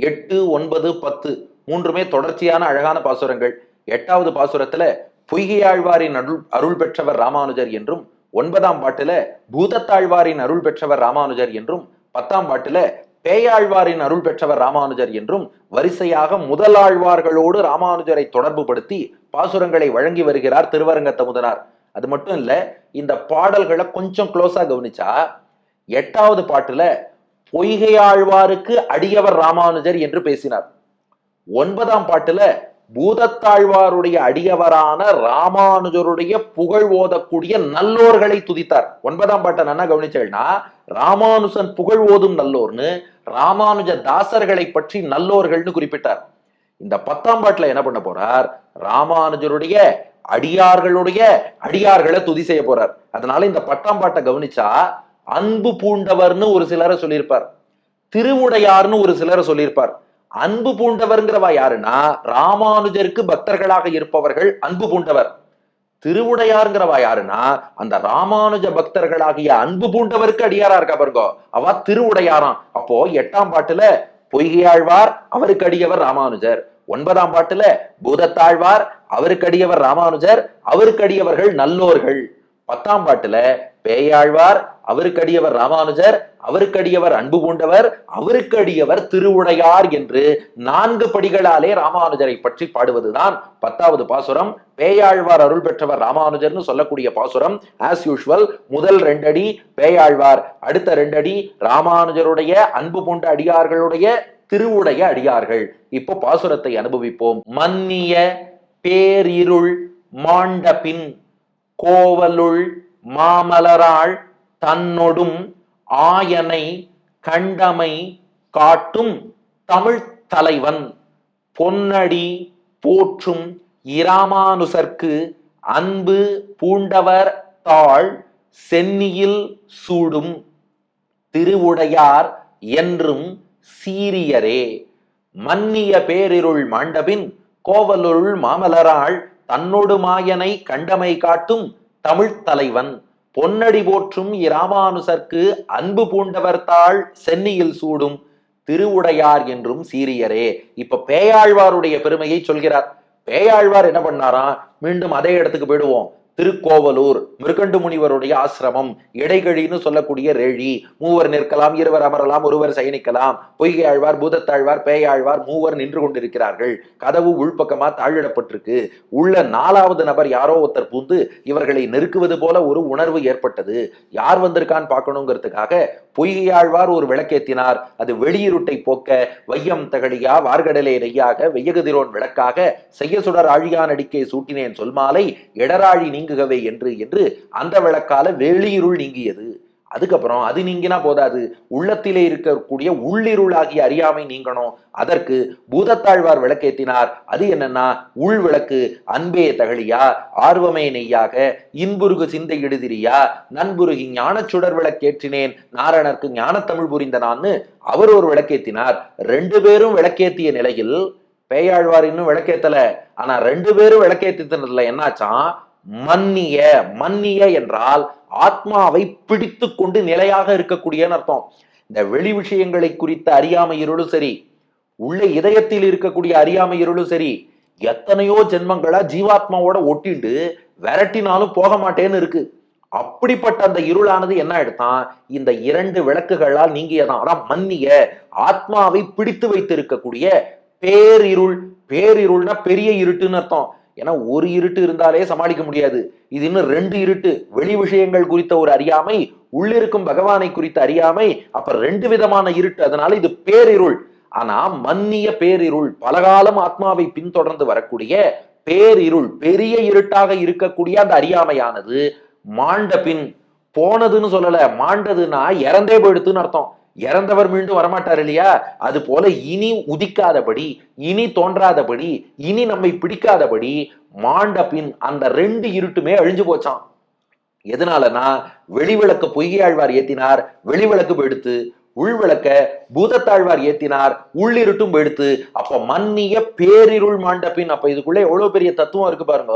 எட்டு ஒன்பது பத்து மூன்றுமே தொடர்ச்சியான அழகான பாசுரங்கள். எட்டாவது பாசுரத்துல பொய்கையாழ்வாரின் அருள் அருள் பெற்றவர் ராமானுஜர் என்றும் ஒன்பதாம் பாட்டுல பூதத்தாழ்வாரின் அருள் பெற்றவர் ராமானுஜர் என்றும் பத்தாம் பாட்டுல பேயாழ்வாரின் அருள் பெற்றவர் ராமானுஜர் என்றும் வரிசையாக முதலாழ்வார்களோடு ராமானுஜரை தொடர்பு படுத்தி பாசுரங்களை வழங்கி வருகிறார் திருவரங்கத்த முதனார் அது மட்டும் இல்ல இந்த பாடல்களை கொஞ்சம் க்ளோஸா கவனிச்சா எட்டாவது பாட்டுல பொய்கையாழ்வாருக்கு அடியவர் ராமானுஜர் என்று பேசினார். ஒன்பதாம் பாட்டுல பூதத்தாழ்வாருடைய அடியவரான ராமானுஜருடைய புகழ் ஓதக்கூடிய நல்லோர்களை துதித்தார். ஒன்பதாம் பாட்டை நல்லா கவனிச்சேன்னா ராமானுஜன் புகழ் ஓதும் நல்லோர்னு ராமானுஜ தாசர்களை பற்றி நல்லோர்கள்னு குறிப்பிட்டார். இந்த பத்தாம் பாட்டுல என்ன பண்ண போறார்? ராமானுஜருடைய அடியார்களுடைய அடியார்களை துதி செய்ய போறார். அதனால இந்த பத்தாம் பாட்டை கவனிச்சா அன்பு பூண்டவர்னு ஒரு சிலரை சொல்லியிருப்பார். திருவுடையார்னு ஒரு சிலரை சொல்லியிருப்பார். அன்பு பூண்டவர்ங்கிறவா யாருன்னா ராமானுஜருக்கு பக்தர்களாக இருப்பவர்கள் அன்பு பூண்டவர். திருவுடையாருங்கிறவா யாருன்னா அந்த ராமானுஜ பக்தர்களாகிய அன்பு பூண்டவருக்கு அடியாரா இருக்கா பாருங்க. அவ திருவுடையாராம். அப்போ எட்டாம் பாட்டுல பொய்கையாழ்வார் அவருக்கு அடியவர் ராமானுஜர். ஒன்பதாம் பாட்டுல பூதத்தாழ்வார் அவருக்கு அடியவர் ராமானுஜர் அவருக்கு அடியவர்கள் நல்லோர்கள். பத்தாம் பாட்டுல பேயாழ்வார் அவருக்கடியவர் ராமானுஜர் அவருக்கடியவர் அன்பு பூண்டவர் அவருக்கடியவர் திருவுடையார் என்று நான்கு படிகளாலே ராமானுஜரை பற்றி பாடுவதுதான் பத்தாவது பாசுரம். பேயாழ்வார் அருள் பெற்றவர் ராமானுஜர்னு சொல்லக்கூடிய பாசுரம். ஆஸ் யூஷுவல் முதல் ரெண்டடி பேயாழ்வார் அடுத்த ரெண்டடி ராமானுஜருடைய அன்பு பூண்ட அடியார்களுடைய திருவுடைய அடியார்கள் இப்போ பாசுரத்தை அனுபவிப்போம். மன்னிய பேரிருள் மாண்டபின் கோவலுள் மாமலராள் தன்னொடும் ஆயனை கண்டமை காட்டும் தமிழ் தலைவன். பொன்னடி போற்றும் இராமானுசர்க்கு அன்பு பூண்டவர் தாழ் சென்னியில் சூடும் திருவுடையார் என்றும் சீரியரே. மன்னிய பேரிருள் மாண்டபின் கோவலுள் மாமலராள் தன்னொடு மாயனை கண்டமை காட்டும் தமிழ்த் தலைவன். பொன்னடி போற்றும் இராமானுசர்க்கு அன்பு பூண்டவர் தாள் சென்னியில் சூடும் திருவுடையார் என்றும் சீரியரே. இப்ப பேயாழ்வாருடைய பெருமையை சொல்கிறார். பேயாழ்வார் என்ன பண்ணாராம் மீண்டும் அதே இடத்துக்கு போயிடுவோம். திருக்கோவலூர் மிருகண்டு முனிவருடைய ஆசிரமம் இடைகழின்னு சொல்லக்கூடிய ரேழி. மூவர் நிற்கலாம் இருவர் அமரலாம் ஒருவர் சயனிக்கலாம். பொய்கை ஆழ்வார் பூதத்தாழ்வார் பேயாழ்வார் மூவர் நின்று கொண்டிருக்கிறார்கள். கதவு உள்பக்கமா தாழிடப்பட்டிருக்கு. உள்ள நாலாவது நபர் யாரோ ஒருத்தர் பூந்து இவர்களை நெருக்குவது போல ஒரு உணர்வு ஏற்பட்டது. யார் வந்திருக்கான்னு பார்க்கணுங்கிறதுக்காக பொய்கையாழ்வார் ஒரு விளக்கேத்தினார். அது வெளியிருட்டை போக்க வையம் தகழியா வார்கடலே நெய்யாக வெய்யகுதிரோன் விளக்காக செய்ய சுடர் ஆழியான் நடிக்கை சூட்டினேன் சொல்மாலை எடராழி நீங்குகவே என்று என்று அந்த விளக்கால வெளியிருள் நீங்கியது. அதுக்கப்புறம் அது நீங்கினா போதாது. உள்ளத்திலே இருக்கக்கூடிய உள்ளிருளாகிய அறியாமை நீங்கணும். அதற்கு பூதத்தாழ்வார் விளக்கேத்தினார். அது என்னன்னா உள் விளக்கு அன்பே தகழியா ஆர்வமே நெய்யாக இன்புருகு சிந்தை எழுதிரியா நண்புருகி ஞானச் சுடர் விளக்கேற்றினேன் நாரணர்க்கு ஞானத்தமிழ் தமிழ் புரிந்தனான்னு அவர் ஒரு விளக்கேத்தினார். ரெண்டு பேரும் விளக்கேத்திய நிலையில் பேயாழ்வார் இன்னும் விளக்கேத்தல. ஆனா ரெண்டு பேரும் விளக்கேத்தினதுல என்னாச்சான் மன்னிய மன்னிய என்றால் ஆத்மாவை பிடித்து கொண்டு நிலையாக இருக்கக்கூடியன்னு அர்த்தம். இந்த வெளி விஷயங்களை குறித்த அறியாமை இருளும் சரி உள்ள இதயத்தில் இருக்கக்கூடிய அறியாமை இருளும் சரி எத்தனையோ ஜென்மங்களா ஜீவாத்மாவோட ஒட்டிண்டு விரட்டினாலும் போக மாட்டேன்னு இருக்கு. அப்படிப்பட்ட அந்த இருளானது என்ன எடுத்தான்? இந்த இரண்டு விளக்குகளால் நீங்கியதான். அதான் மன்னிய ஆத்மாவை பிடித்து வைத்திருக்கக்கூடிய பேரிருள் பேரிருள்னா பெரிய இருட்டுன்னு அர்த்தம். ஏன்னா ஒரு இருட்டு இருந்தாலே சமாளிக்க முடியாது. இது இன்னும் ரெண்டு இருட்டு. வெளி விஷயங்கள் குறித்த ஒரு அறியாமை உள்ளிருக்கும் பகவானை குறித்த அறியாமை அப்ப ரெண்டு விதமான இருட்டு. அதனால இது பேரிருள். ஆனா மன்னிய பேரிருள். பலகாலம் ஆத்மாவை பின்தொடர்ந்து வரக்கூடிய பேரிருள். பெரிய இருட்டாக இருக்கக்கூடிய அந்த அறியாமையானது மாண்ட பின் போனதுன்னு சொல்லல மாண்டதுன்னா இறந்தே போயிடுத்துன்னு அர்த்தம். இறந்தவர் மீண்டும் வரமாட்டார் இல்லையா? அது போல இனி உதிக்காதபடி இனி தோன்றாதபடி இனி நம்மை பிடிக்காதபடி மாண்ட பின் அந்த ரெண்டு இருட்டுமே அழிஞ்சு போச்சான் எதனாலனா வெளிவிளக்க பொய்யாழ்வார் ஏத்தினார் வெளிவிளக்கு எடுத்து உள்விளக்க பூதத்தாழ்வார் ஏத்தினார் உள்ளிருட்டும் எடுத்து அப்ப மன்னிய பேரிருள் மாண்டபின் அப்ப இதுக்குள்ள எவ்வளவு பெரிய தத்துவம் இருக்கு பாருங்க.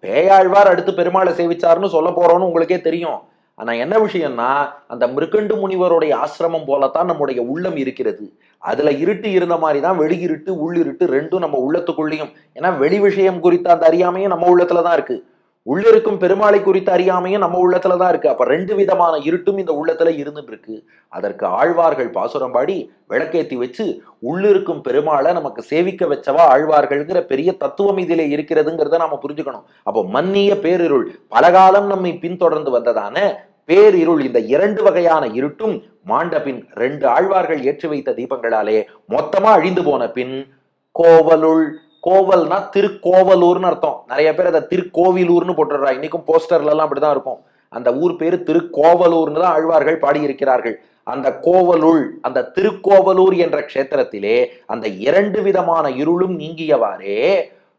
பேயாழ்வார் அடுத்து பெருமாளை சேவிச்சார்னு சொல்ல போறோம்னு உங்களுக்கே தெரியும். ஆனால் என்ன விஷயம்னா அந்த மிருகண்டு முனிவருடைய ஆசிரமம் போலத்தான் நம்முடைய உள்ளம் இருக்கிறது. அதில் இருட்டு இருந்த மாதிரி தான் வெளி இருட்டு உள்ளிருட்டு ரெண்டும் நம்ம உள்ளத்துக்குள்ளேயும். ஏன்னா வெளி விஷயம் குறித்த அந்த அறியாமையும் நம்ம உள்ளத்துல தான் இருக்கு உள்ளிருக்கும் பெருமாளை குறித்த அறியாமையும் நம்ம உள்ளத்துல தான் இருக்கு. அப்ப ரெண்டு விதமான இருட்டும் இந்த உள்ளத்துல இருந்துட்டு இருக்கு அதற்கு ஆழ்வார்கள் பாசுரம் பாடி விளக்கேத்தி வச்சு உள்ளிருக்கும் பெருமாளை நமக்கு சேவிக்க வச்சவா ஆழ்வார்கள்ங்கிற பெரிய தத்துவம் இதிலே இருக்கிறதுங்கிறத நாம புரிஞ்சுக்கணும். அப்போ மன்னிய பேரிருள் பலகாலம் நம்மை பின்தொடர்ந்து வந்ததான பேரிருள் இந்த இரண்டு வகையான இருட்டும் மாண்ட பின் ரெண்டு ஆழ்வார்கள் ஏற்றி வைத்த தீபங்களாலே மொத்தமா அழிந்து போன பின் கோவலுள் கோவல்னா திருக்கோவலூர்னு அர்த்தம். நிறைய பேர் அதை திருக்கோவிலூர்னு போட்டுடுறா. இன்னைக்கும் போஸ்டர்ல எல்லாம் அப்படிதான் இருக்கும். அந்த ஊர் பேரு திருக்கோவலூர்னு தான் ஆழ்வார்கள் பாடியிருக்கிறார்கள். அந்த கோவலுள் அந்த திருக்கோவலூர் என்ற க்ஷேத்திரத்திலே அந்த இரண்டு விதமான இருளும் நீங்கியவாறே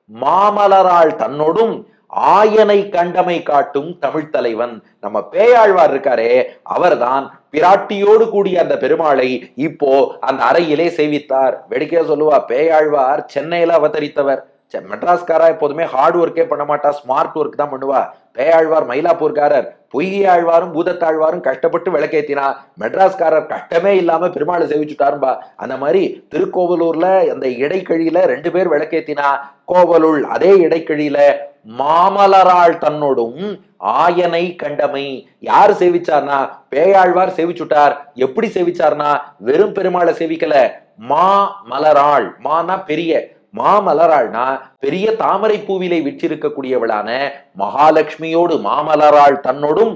மாமலரால் தன்னோடும் ஆயனை கண்டமை காட்டும் தமிழ் தலைவன். நம்ம பேயாழ்வார் இருக்காரே அவர்தான் பிராட்டியோடு கூடிய அந்த பெருமாளை இப்போ அந்த அறையிலே சேவித்தார். வெடிக்கையா சொல்லுவா பேயாழ்வார் சென்னையில அவதரித்தவர். மெட்ராஸ்காரா எப்போதுமே ஹார்ட் ஒர்க்கே பண்ண மாட்டா ஸ்மார்ட் ஒர்க் தான் பண்ணுவா. பேயாழ்வார் மயிலாப்பூர்காரர். பொய்கை ஆழ்வாரும் பூதத்தாழ்வாரும் கஷ்டப்பட்டு விளக்கேத்தினா மெட்ராஸ்காரர் கஷ்டமே இல்லாம பெருமாளை சேவிச்சுட்டாரும்பா. அந்த மாதிரி திருக்கோவலூர்ல அந்த இடைக்கழியில ரெண்டு பேர் விளக்கேத்தினா கோவலுள் அதே இடைக்கழியில மாமலரால் தன்னோடும் ஆயனை கண்டமை. யார் சேவிச்சார்னா? பேயாழ்வார் சேவிச்சுட்டார். எப்படி சேவிச்சார்னா? வெறும் பெருமாளை சேவிக்கல. மா மலராள் மானா பெரிய. மாமலராள்னா பெரிய தாமரை பூவிலை விற்றிருக்கக்கூடியவளான மகாலட்சுமியோடு மாமலராள் தன்னோடும்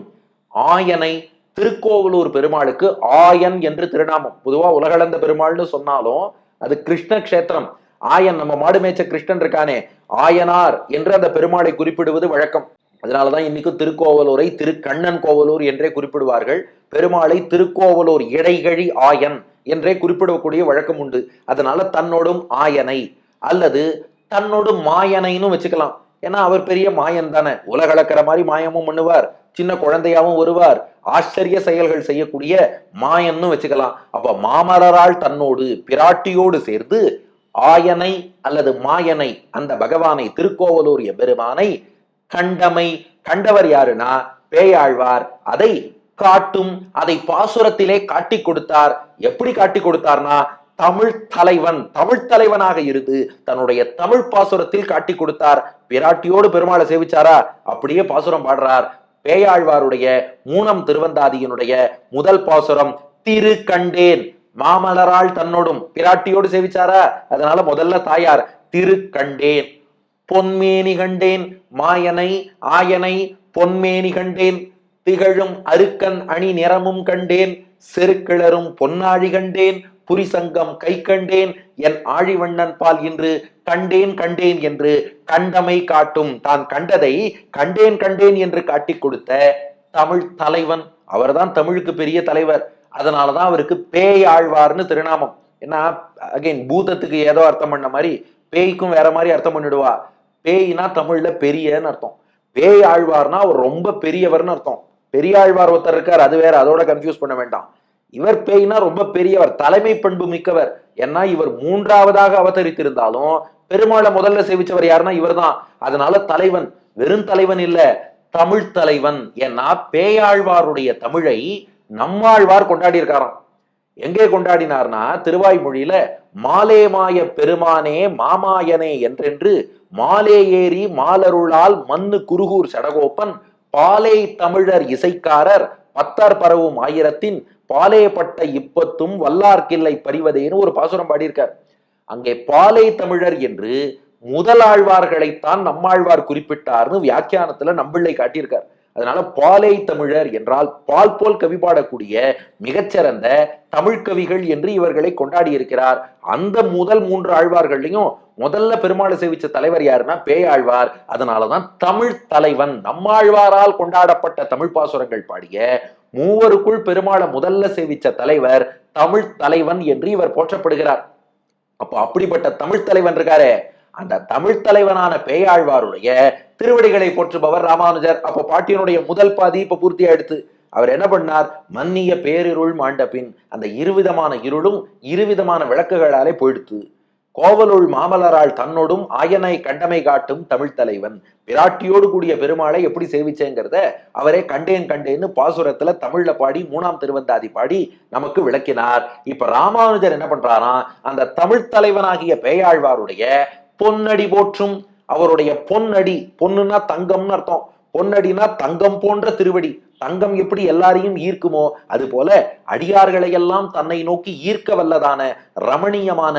ஆயனை திருக்கோவலூர் பெருமாளுக்கு ஆயன் என்று திருநாமம். பொதுவா உலகளந்த பெருமாள்னு சொன்னாலும் அது கிருஷ்ண கஷேத்திரம். ஆயன் நம்ம மாடு மேய்ச்ச கிருஷ்ணன் இருக்கானே ஆயனார் என்று அந்த பெருமாளை குறிப்பிடுவது வழக்கம். அதனாலதான் இன்னைக்கும் திருக்கோவலூரை திருக்கண்ணன் கோவலூர் என்றே குறிப்பிடுவார்கள். பெருமாளை திருக்கோவலூர் இடைகழி ஆயன் என்றே குறிப்பிடக்கூடிய வழக்கம் உண்டு. அதனால தன்னோடும் ஆயனை அல்லது தன்னோடு மாயனைன்னு வச்சுக்கலாம். ஏன்னா அவர் பெரிய மாயன் தானே. உலகளக்கிற மாதிரி மாயமும் பண்ணுவார். சின்ன குழந்தையாவும் வருவார். ஆச்சரிய செயல்கள் செய்யக்கூடிய மாயன்னு வச்சுக்கலாம். அப்ப மாமலரால் தன்னோடு பிராட்டியோடு சேர்ந்து ஆயனை அல்லது மாயனை அந்த பகவானை திருக்கோவலூர் எம்பெருமானை கண்டமை கண்டவர் யாருன்னா பேயாழ்வார். அதை காட்டும் அதை பாசுரத்திலே காட்டி கொடுத்தார். எப்படி காட்டி கொடுத்தார்னா தமிழ் தலைவன் தமிழ் தலைவனாக இருந்து தன்னுடைய தமிழ் பாசுரத்தில் காட்டி கொடுத்தார். பிராட்டியோடு பெருமாளை சேவிச்சாரா? அப்படியே பாசுரம் பாடுறார். பேயாழ்வாருடைய மூனம் திருவந்தாதியினுடைய முதல் பாசுரம் திரு கண்டேன். மாமலரால் தன்னோடும் பிராட்டியோடு சேவிச்சாரா? அதனால முதல்ல தாயார் திரு கண்டேன் பொன்மேனி கண்டேன் மாயனை ஆயனை பொன்மேனி கண்டேன். திகழும் அருக்கன் அணி நிறமும் கண்டேன். செருக்கிளரும் பொன்னாழி கண்டேன். புரிசங்கம் கை கண்டேன். என் ஆழிவண்ணன் பால் இன்று கண்டேன் கண்டேன் என்று கண்டமை காட்டும். தான் கண்டதை கண்டேன் கண்டேன் என்று காட்டிக் கொடுத்த தமிழ் தலைவன். அவர்தான் தமிழுக்கு பெரிய தலைவர். அதனாலதான் அவருக்கு பேய் ஆழ்வார்னு திருநாமம். ஏன்னா அகைன் பூதத்துக்கு ஏதோ அர்த்தம் பண்ண மாதிரி பேய்க்கும் வேற மாதிரி அர்த்தம் பண்ணிடுவா. பேய்னா தமிழ்ல பெரியன்னு அர்த்தம். பேய் ஆழ்வார்னா அவர் ரொம்ப பெரியவர்னு அர்த்தம். பெரியாழ்வார் ஒருத்தர் இருக்கார் அது வேற. அதோட கன்ஃபியூஸ் பண்ண வேண்டாம். இவர் பேய்னா ரொம்ப பெரியவர் தலைமை பண்பு மிக்கவர். ஏன்னா இவர் மூன்றாவதாக அவதரித்திருந்தாலும் பெருமாளை முதல்ல சேவிச்சவர் யாருன்னா இவர்தான். அதனால தலைவன் வெறும் தலைவன் இல்ல தமிழ் தலைவன். ஏன்னா பேயாழ்வாருடைய தமிழை நம்மாழ்வார் கொண்டாடி இருக்காராம் எங்கே கொண்டாடினார்னா திருவாய்மொழியில மாலேமாய பெருமானே மாமாயனே என்றென்று மாலே ஏறி மாலருளால் மண்ணு குருகூர் சடகோப்பன் பாலை தமிழர் இசைக்காரர் பத்தார் பரவும் ஆயிரத்தின் பாலேப்பட்ட இப்பத்தும் வல்லார்க்கில்லை பறிவதேன்னு ஒரு பாசுரம் பாடியிருக்கார். அங்கே பாலை தமிழர் என்று முதலாழ்வார்களைத்தான் நம்மாழ்வார் குறிப்பிட்டார்னு வியாக்கியானத்துல நம்பிள்ளை காட்டியிருக்கார். அதனால பாலை தமிழர் என்றால் பால் போல் கவி பாடக்கூடிய மிகச்சிறந்த தமிழ் கவிகள் என்று இவர்களை கொண்டாடி இருக்கிறார் அந்த முதல் மூன்று ஆழ்வார்கள்லையும் முதல்ல பெருமாளை சேவிச்ச தலைவர் யாருன்னா பேயாழ்வார். அதனாலதான் தமிழ் தலைவன் நம்மாழ்வாரால் கொண்டாடப்பட்ட தமிழ் பாசுரங்கள் பாடிய மூவருக்குள் பெருமாளை முதல்ல சேவிச்ச தலைவர் தமிழ் தலைவன் என்று இவர் போற்றப்படுகிறார். அப்போ அப்படிப்பட்ட தமிழ் தலைவன் இருக்காரே. அந்த தமிழ் தலைவனான பேயாழ்வாருடைய திருவடிகளை போற்றுபவர் ராமானுஜர். அப்போ பாட்டியனுடைய முதல் பாதி இப்ப பூர்த்தி ஆயிடுத்து. அவர் என்ன பண்ணார்? மன்னிய பேரிருள் மாண்ட பின் அந்த இருவிதமான இருளும் இருவிதமான விளக்குகளாலே போயிடுத்து. கோவலுள் மாமலரால் தன்னோடும் ஆயனை கண்டமை காட்டும் தமிழ் தலைவன். பிராட்டியோடு கூடிய பெருமாளை எப்படி சேவிச்சேங்கிறத அவரே கண்டேன் கண்டேன்னு பாசுரத்துல தமிழ்ல பாடி மூணாம் திருவந்தாதி பாடி நமக்கு விளக்கினார். இப்ப ராமானுஜர் என்ன பண்றாராம் அந்த தமிழ் தலைவனாகிய பேயாழ்வாருடைய பொன்னடி போற்றும் அவருடைய பொன்னடி பொன்னுன்னா தங்கம்னு அர்த்தம். பொன்னடினா தங்கம் போன்ற திருவடி. தங்கம் எப்படி எல்லாரையும் ஈர்க்குமோ அது போல அடியார்களை எல்லாம் தன்னை நோக்கி ஈர்க்க வல்லதான ரமணீயமான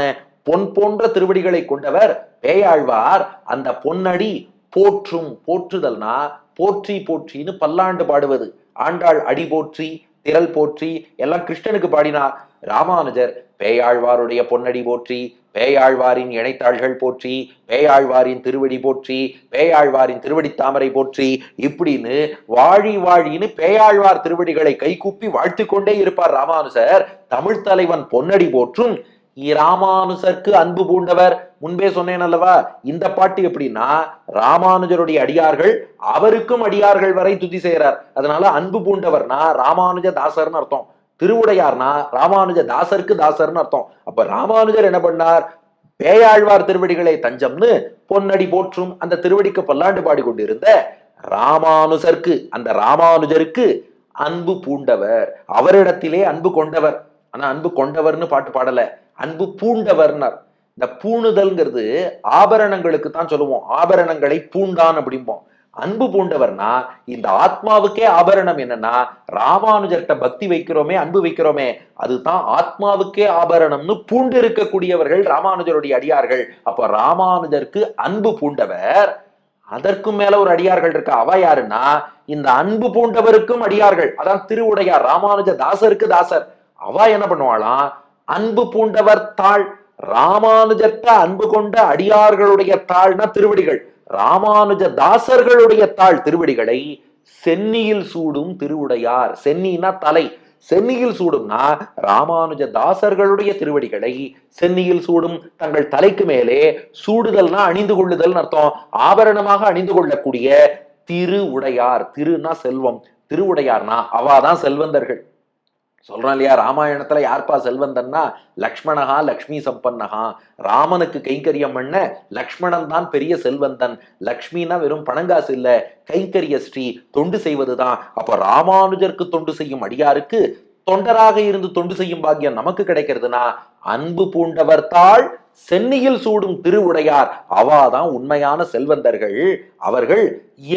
பொன் போன்ற திருவடிகளை கொண்டவர் பேயாழ்வார். அந்த பொன்னடி போற்றும் போற்றுதல்னா போற்றி போற்றின்னு பல்லாண்டு பாடுவது. ஆண்டாள் அடி போற்றி திரள் போற்றி எல்லாம் கிருஷ்ணனுக்கு பாடினா ராமானுஜர் பேயாழ்வாருடைய பொன்னடி போற்றி பேயாழ்வாரின் இணைத்தாள்கள் போற்றி பேயாழ்வாரின் திருவடி போற்றி பேயாழ்வாரின் திருவடி தாமரை போற்றி இப்படின்னு வாழி வாழின்னு பேயாழ்வார் திருவடிகளை கைகூப்பி வாழ்த்து கொண்டே இருப்பார் ராமானுசர். தமிழ் தலைவன் பொன்னடி போற்றும். ராமானுசருக்கு அன்பு பூண்டவர். முன்பே சொன்னேன் அல்லவா இந்த பாட்டு எப்படின்னா ராமானுஜருடைய அடியார்கள் அவருக்கும் அடியார்கள் வரை துதி செய்கிறார். அதனால அன்பு பூண்டவர்னா ராமானுஜ தாசர்னு அர்த்தம். திருவுடையார்னா ராமானுஜ தாசருக்கு தாசர்னு அர்த்தம். அப்ப ராமானுஜர் என்ன பண்ணார்? பேயாழ்வார் திருவடிகளை தஞ்சம்னு பொன்னடி போற்றும் அந்த திருவடிக்கு பல்லாண்டு பாடி கொண்டிருந்த ராமானுஜருக்கு அந்த ராமானுஜருக்கு அன்பு பூண்டவர். அவரிடத்திலே அன்பு கொண்டவர். ஆனா அன்பு கொண்டவர்னு பாட்டு பாடல. அன்பு பூண்டவர்னார். இந்த பூணுதல்ங்கிறது ஆபரணங்களுக்கு தான் சொல்லுவோம். ஆபரணங்களை பூண்டான் அப்படிம்போம். அன்பு பூண்டவர்னா இந்த ஆத்மாவுக்கே ஆபரணம் என்னன்னா ராமானுஜர்கிட்ட பக்தி வைக்கிறோமே அன்பு வைக்கிறோமே அதுதான் ஆத்மாவுக்கே ஆபரணம்னு பூண்டு இருக்கக்கூடியவர்கள் ராமானுஜருடைய அடியார்கள். அப்ப ராமானுஜருக்கு அன்பு பூண்டவர் அதற்கும் மேல ஒரு அடியார்கள் இருக்கா? அவ யாருன்னா இந்த அன்பு பூண்டவருக்கும் அடியார்கள். அதான் திருவுடையார் ராமானுஜ தாசருக்கு தாசர். அவ என்ன பண்ணுவாளாம்? அன்பு பூண்டவர் தாள். ராமானுஜர்த்த அன்பு கொண்ட அடியார்களுடைய தாள்னா திருவடிகள். ராமானுஜ தாசர்களுடைய தாள் திருவடிகளை சென்னியில் சூடும் திருவுடையார். சென்னினா தலை. சென்னியில் சூடும்னா ராமானுஜ தாசர்களுடைய திருவடிகளை சென்னியில் சூடும் தங்கள் தலைக்கு மேலே சூடுதல்னா அணிந்து கொள்ளுதல் அர்த்தம். ஆபரணமாக அணிந்து கொள்ளக்கூடிய திரு உடையார் திருனா செல்வம். திருவுடையார்னா அவாதான் செல்வந்தர்கள். சொல்கிறோம் இல்லையா ராமாயணத்துல யார்ப்பா செல்வந்தன்னா லக்ஷ்மணஹா லக்ஷ்மி சம்பன்னஹா. ராமனுக்கு கைங்கரியம் பண்ண லக்ஷ்மணன் தான் பெரிய செல்வந்தன். லக்ஷ்மின்னா வெறும் பணங்காசு இல்லை கைங்கரிய ஸ்ரீ தொண்டு செய்வதுதான். அப்போ ராமானுஜருக்கு தொண்டு செய்யும் அடியாருக்கு தொண்டராக இருந்து தொண்டு செய்யும் பாக்கியம் நமக்கு கிடைக்கிறதுனா அன்பு பூண்டவர் தாள் சென்னியில் சூடும் திருவுடையார். அவாதான் உண்மையான செல்வந்தர்கள். அவர்கள்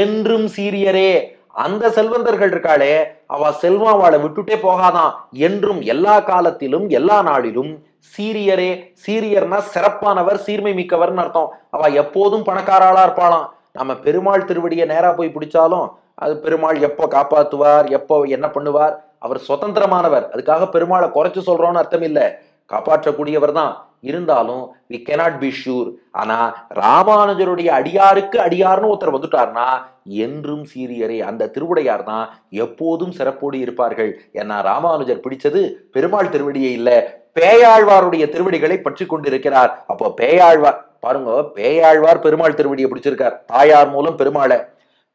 என்றும் சீரியரே. அந்த செல்வந்தர்கள் இருக்காளே அவ செல்வம் அவளை விட்டுட்டே போகாதான். என்றும் எல்லா காலத்திலும் எல்லா நாளிலும் சீரியரே சீரியர்னா சிறப்பானவர் சீர்மை மிக்கவர்னு அர்த்தம். அவ எப்போதும் பணக்காராளா இருப்பாளாம். நம்ம பெருமாள் திருவடியை நேரா போய் பிடிச்சாலும் அது பெருமாள் எப்போ காப்பாத்துவார் எப்போ என்ன பண்ணுவார்? அவர் சுதந்திரமானவர். அதுக்காக பெருமாளை குறைச்சு சொல்றோம்னு அர்த்தம் இல்லை. காப்பாற்றக்கூடியவர் தான். இருந்தாலும் வி கெனாட் பி ஷூர் ஆனா ராமானுஜருடைய அடியாருக்கு அடியார்னு ஒருத்தர் வந்துட்டார்னா என்றும் சீரியரே. அந்த திருவுடையார் தான் எப்போதும் சிறப்போடு இருப்பார்கள். ஏன்னா ராமானுஜர் பிடிச்சது பெருமாள் திருவடியை இல்ல. பேயாழ்வாருடைய திருவடிகளை பற்றி கொண்டிருக்கிறார். அப்போ பேயாழ்வார் பாருங்க பேயாழ்வார் பெருமாள் திருவடியை பிடிச்சிருக்கார். தாயார் மூலம் பெருமாளை.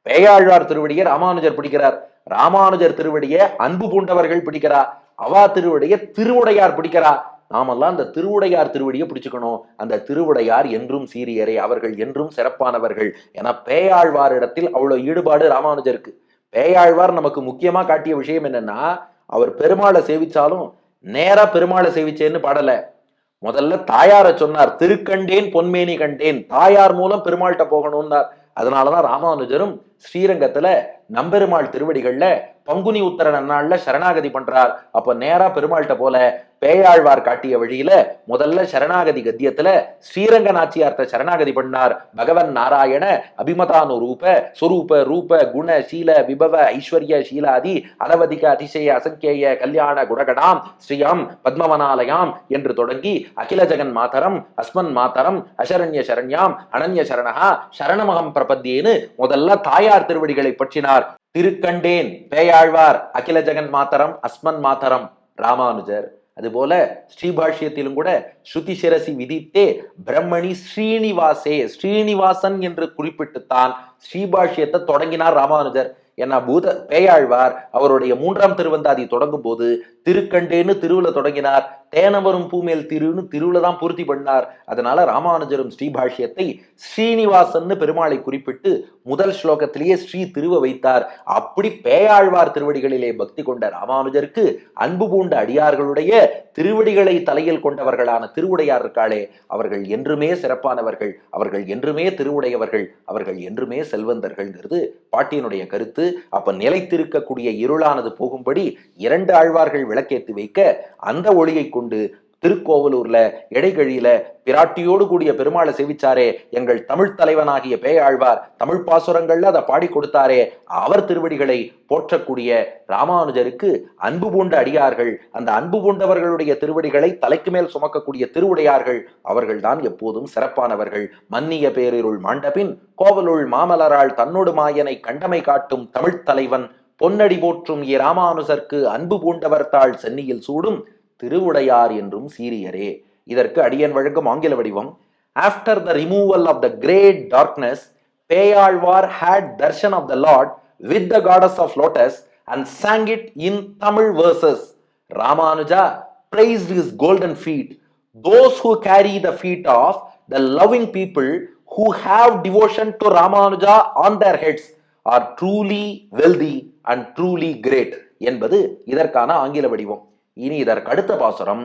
பேயாழ்வார் திருவடியை ராமானுஜர் பிடிக்கிறார். ராமானுஜர் திருவடியை அன்பு பூண்டவர்கள் பிடிக்கிறார். அவா திருவடியை திருவுடையார் பிடிக்கிறா நாமெல்லாம் அந்த திருவுடையார் திருவடியை பிடிச்சுக்கணும். அந்த திருவுடையார் என்றும் சீரியரே அவர்கள் என்றும் சிறப்பானவர்கள். என பேயாழ்வாரிடத்தில் அவ்வளோ ஈடுபாடு ராமானுஜருக்கு. பேயாழ்வார் நமக்கு முக்கியமாக காட்டிய விஷயம் என்னன்னா அவர் பெருமாளை சேவிச்சாலும் நேரா பெருமாளை சேவிச்சேன்னு பாடலை. முதல்ல தாயாரை சொன்னார் திருக்கண்டேன் பொன்மேனி கண்டேன். தாயார் மூலம் பெருமாள்கிட்ட போகணும்னார். அதனாலதான் ராமானுஜரும் ஸ்ரீரங்கத்துல நம்பெருமாள் திருவடிகள்ல பங்குனி உத்தர நன்னாள்ல சரணாகதி பண்றார். அப்ப நேரா பெருமாள்கிட்ட போல பேயாழ்வார் காட்டிய வழியில முதல்ல சரணாகதி கத்தியத்துல ஸ்ரீரங்க நாச்சியார்த்த சரணாகதி பண்ணார். பகவன் நாராயண அபிமதானு ரூப சுரூப ரூப குண சீல விபவ ஐஸ்வர்ய சீலாதி அனவதிக அதிசய அசங்கேய கல்யாண குணகடாம் ஸ்ரீயாம் பத்மவனாலயாம் என்று தொடங்கி அகில ஜெகன் மாதரம் அஸ்மன் மாதரம் அசரண்ய சரண்யாம் அனன்ய சரணகா சரணமகம் பிரபத்தியேன்னு முதல்ல தாயார் திருவடிகளை பற்றினார். திருக்கண்டேன் பேயாழ்வார் அகில ஜெகன் மாதரம் அஸ்மன் மாதரம் ராமானுஜர். அதுபோல ஸ்ரீபாஷ்யத்திலும் கூட ஸ்ருதி சிரசி விதித்தே பிரம்மணி ஸ்ரீனிவாசே ஸ்ரீனிவாசன் என்று குறிப்பிட்டுத்தான் ஸ்ரீபாஷ்யத்தை தொடங்கினார் ராமானுஜர். ஏன்னா பூத பேயாழ்வார் அவருடைய மூன்றாம் திருவந்தாதி தொடங்கும் போது திருக்கண்டேன்னு திருவுல தொடங்கினார். தேனவரும் பூமேல் திருன்னு திருவுல தான் பூர்த்தி பண்ணார். அதனால ராமானுஜரும் ஸ்ரீபாஷ்யத்தை ஸ்ரீனிவாசன் பெருமாளை குறிப்பிட்டு முதல் ஸ்லோகத்திலேயே ஸ்ரீ திருவ வைத்தார். அப்படி பேயாழ்வார் திருவடிகளிலே பக்தி கொண்ட ராமானுஜருக்கு அன்பு பூண்ட அடியார்களுடைய திருவடிகளை தலையில் கொண்டவர்களான திருவுடையார் இருக்காளே அவர்கள் என்றுமே சிறப்பானவர்கள் அவர்கள் என்றுமே திருவுடையவர்கள் அவர்கள் என்றுமே செல்வந்தர்கள்ங்கிறது பாட்டியனுடைய கருத்து. அப்ப நிலைத்திருக்கக்கூடிய இருளானது போகும்படி இரண்டு ஆழ்வார்கள் விளக்கேற்றி வைக்க அந்த ஒளியை கொண்டு திருக்கோவலூர்ல இடைகழியில பிராட்டியோடு கூடிய பெருமாளை செவிச்சாரே எங்கள் தமிழ் தலைவனாகிய பேயாழ்வார். தமிழ் பாசுரங்கள்ல அதை பாடி கொடுத்தாரே அவர் திருவடிகளை போற்றக்கூடிய ராமானுஜருக்கு அன்பு பூண்ட அடியார்கள் அந்த அன்பு பூண்டவர்களுடைய திருவடிகளை தலைக்கு மேல் சுமக்கக்கூடிய திருவுடையார்கள் அவர்கள்தான் எப்போதும் சிறப்பானவர்கள். மன்னிய பேரிருள் மாண்டபின் கோவலுள் மாமலரால் தன்னோடு மாயனை கண்டமை காட்டும் தமிழ்த் தலைவன் பொன்னடி போற்றும் ஏ ராமானுசர்க்கு அன்பு பூண்டவர் சென்னியில் சூடும் திருவுடையார் என்றும் சீரியரே. இதற்கு அடியன் வழங்கும் ஆங்கில வடிவம் after the removal of the great darkness Peyalvar had darshan of the lord with the goddess of lotus and sang it in Tamil verses Ramanuja praised his golden feet. Those who carry the feet of the loving people who have devotion to Ramanuja on their heads are truly wealthy and truly great என்பது இதற்கான ஆங்கில வடிவம். இனி இதற்கு அடுத்த பாசுரம்.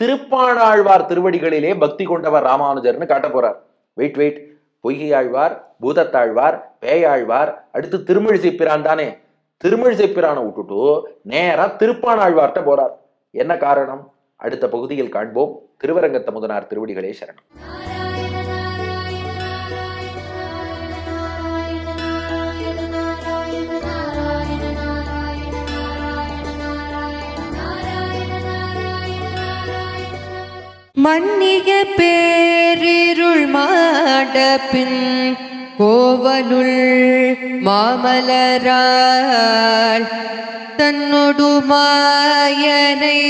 திருப்பாணாழ்வார் திருவடிகளிலே பக்தி கொண்டவர் ராமானுஜர்னு காட்ட போறார். வெயிட் வெயிட் பொய்கையாழ்வார் பூதத்தாழ்வார் பேயாழ்வார் அடுத்து திருமழிசை பிரான் தானே. திருமழிசை பிரானை விட்டுட்டு நேரா திருப்பாணாழ்வார்ட்ட போறார். என்ன காரணம்? அடுத்த பகுதியில் காண்போம். திருவரங்கத்த முதனார் திருவடிகளே சரணம். மன்னிய பேரிருள் மாடப்பின் கோவனுள் மாமலரால் தன்னொடு மாயனை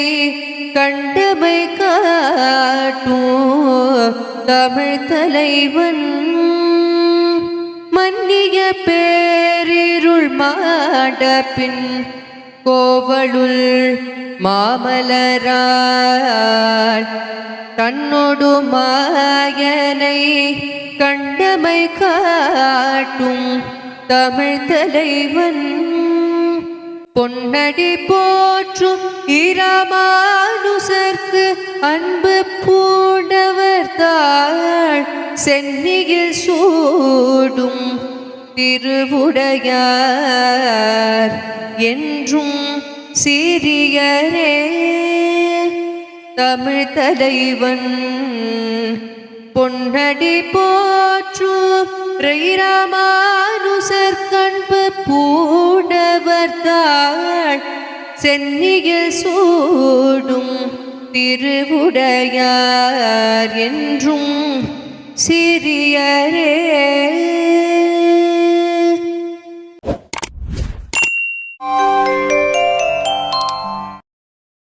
கண்டமை காட்டும் தமிழ் தலைவன். மன்னிய பேரிருள் மாடப்பின் கோவலுள் மாமலரால் தன்னொடு மாயனை கண்டமை காட்டும் தமிழ் தலைவன். பொன்னடி போற்றும் இராமானுசர்க்கு அன்பு பூண்டவர் தாள் சென்னியில் சூடும் திருவுடையார் என்றும் சிறியரே. தமிழ் தலைவன் பொன்னடி போற்றும் ராமானுசர் கண்பு பூடவர்தாள் சென்னியில் சூடும் திருவுடையார் என்றும் சிறியரே.